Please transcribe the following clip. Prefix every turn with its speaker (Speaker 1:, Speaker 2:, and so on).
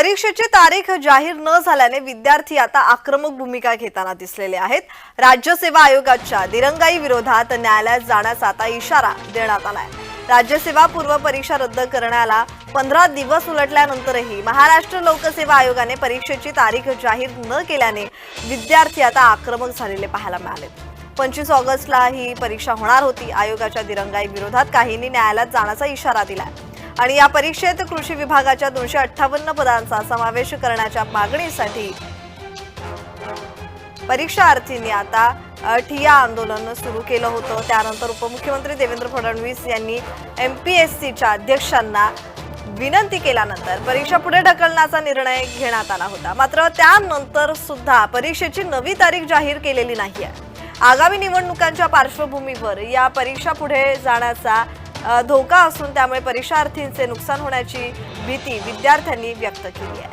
Speaker 1: परीक्षेची तारीख जाहीर न झाल्याने विद्यार्थी आता आक्रमक भूमिका घेताना दिसलेले आहेत. राज्यसेवा आयोगाच्या दिरंगाई विरोधात न्यायालयात जाण्याचा आता इशारा देण्यात आलाय. राज्यसेवा पूर्व परीक्षा रद्द करण्याला पंधरा दिवस उलटल्यानंतरही महाराष्ट्र लोकसेवा आयोगाने परीक्षेची तारीख जाहीर न केल्याने विद्यार्थी आता आक्रमक झालेले पाहायला मिळाले. पंचवीस ऑगस्टला ही परीक्षा होणार होती. आयोगाच्या दिरंगाई विरोधात काहींनी न्यायालयात जाण्याचा इशारा दिलाय. आणि या परीक्षेत कृषी विभागाच्या दोनशे अठ्ठावन्न पदांचा समावेश करण्याच्या मागणीसाठी परीक्षार्थींनी आता ठिया आंदोलन सुरू केलं होतं. त्यानंतर उपमुख्यमंत्री देवेंद्र फडणवीस यांनी एम पी एस सीच्या अध्यक्षांना विनंती केल्यानंतर परीक्षा पुढे ढकलण्याचा निर्णय घेण्यात आला होता. मात्र त्यानंतर सुद्धा परीक्षेची नवी तारीख जाहीर केलेली नाही आहे आगामी निवडणुकांच्या पार्श्वभूमीवर या परीक्षा पुढे जाण्याचा धोका असून त्यामुळे परीक्षार्थींचे नुकसान होण्याची भीती विद्यार्थ्यांनी व्यक्त केली आहे.